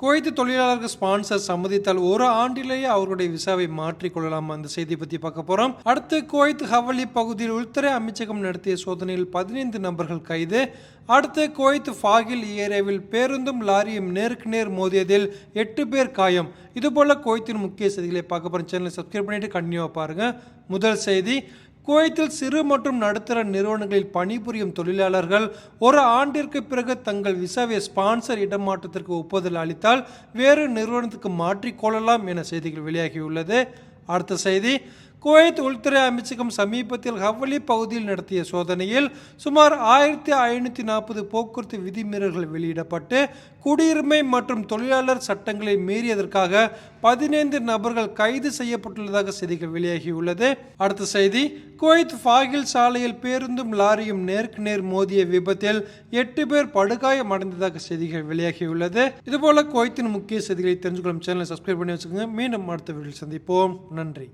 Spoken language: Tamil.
குவைத்து தொழிலாளர்கள் ஸ்பான்சர் சம்மதித்தால் ஒரு ஆண்டிலேயே அவருடைய விசாவை மாற்றிக் கொள்ளலாம். அந்த செய்தி பற்றி பார்க்க போறோம். அடுத்து குவைத் ஹவலி பகுதியில் உள்துறை அமைச்சகம் நடத்திய சோதனையில் பதினைந்து நபர்கள் கைது. அடுத்து குவைத் ஃபாகில் ஏரியாவில் பேருந்தும் லாரியும் நேருக்கு நேர் மோதியதில் எட்டு பேர் காயம். இதுபோல குவைத்தின் முக்கிய செய்திகளை பார்க்க போறோம். சேனலை சப்ஸ்கிரைப் பண்ணிட்டு கண்டினியூவாக பாருங்க. முதல் செய்தி குவைத்தில் சிறு மற்றும் நடுத்தர நிறுவனங்களில் பணிபுரியும் தொழிலாளர்கள் ஒரு ஆண்டிற்கு பிறகு தங்கள் விசாவை ஸ்பான்சர் இடமாற்றத்திற்கு ஒப்புதல் அளித்தால் வேறு நிறுவனத்துக்கு மாற்றிக்கொள்ளலாம் என செய்திகள் வெளியாகியுள்ளது. அடுத்த செய்தி குவைத் உள்துறை அமைச்சகம் சமீபத்தில் ஹவலி பகுதியில் நடத்திய சோதனையில் சுமார் ஆயிரத்தி ஐநூற்றி நாற்பது போக்குவரத்து விதிமீறல்கள் வெளியிடப்பட்டு குடியுரிமை மற்றும் தொழிலாளர் சட்டங்களை மீறியதற்காக பதினைந்து நபர்கள் கைது செய்யப்பட்டுள்ளதாக செய்திகள் வெளியாகியுள்ளது. அடுத்த செய்தி குவைத் ஃபாகில் சாலையில் பேருந்தும் லாரியும் நேருக்கு நேர் மோதிய விபத்தில் எட்டு பேர் படுகாயம் அடைந்ததாக செய்திகள் வெளியாகியுள்ளது. இதுபோல குவைத்தின் முக்கிய செய்திகளை தெரிஞ்சுக்கொள்ளும் சேனலை சப்ஸ்கிரைப் பண்ணி வச்சுக்கோங்க. மீண்டும் அடுத்த வீடியோவில் சந்திப்போம். நன்றி.